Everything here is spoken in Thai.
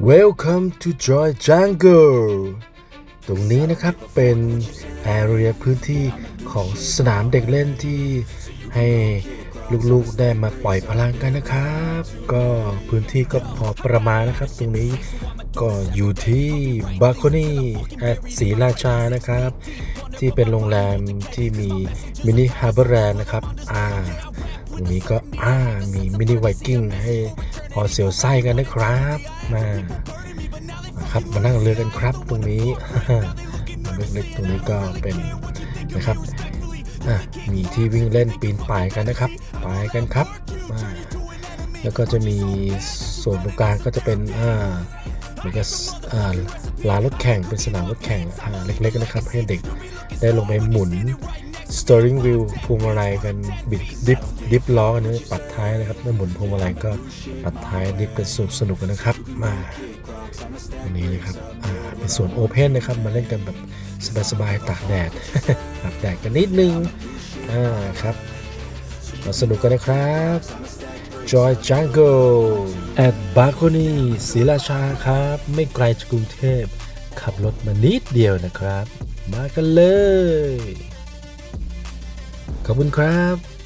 Welcome to Joy Jungle ตรงนี้นะครับเป็นแอเรียพื้นที่ของสนามเด็กเล่นที่ให้ลูกๆได้มาปล่อยพลังกันนะครับ ก็พื้นที่ก็พอประมาณนะครับ ตรงนี้ก็อยู่ที่บา c คนี่แอดศรีราชานะครับ ที่เป็นโรงแรมที่มีมินิฮาร์เบอร์แลนด์นะครับอ่าตรงนี้ก็อ่ามีมินิไวกิ้งให้พอเสียวไส้กันนะครับ มาครับมานั่งเรือกันครับตรงนี้เล็กๆตรงนี้ก็เป็นนะครับมีที่วิ่งเล่นปีนป่ายกันนะครับไปกันครับ แล้วก็จะมีส่วนตรงกลางก็จะเป็นอ่าเหมือนกับลานรถแข่งเป็นสนามรถแข่งเล็กๆนะครับ ให้เด็กได้ลงไปหมุน steering wheel พวงมาลัยกันบิดดิฟดิฟล้อกันนะปัดท้ายนะครับแล้วหมุนพวงมาลัยก็ปัดท้ายดิฟกันสนุกสนุกกันนะครับ มาอันนี้นะครับอ่าเป็นส่วนโอเพนนะครับ มาเล่นกันแบบสบายๆตากแดดตากแดดกันนิดนึงอ่าครับมาสนุกกันนะครับ Joy Jungle at b a c o n i ศรีราชาครับ ไม่ไกลจากกรุงเทพ ขับรถมานิดเดียวนะครับ มากันเลย ขอบคุณครับ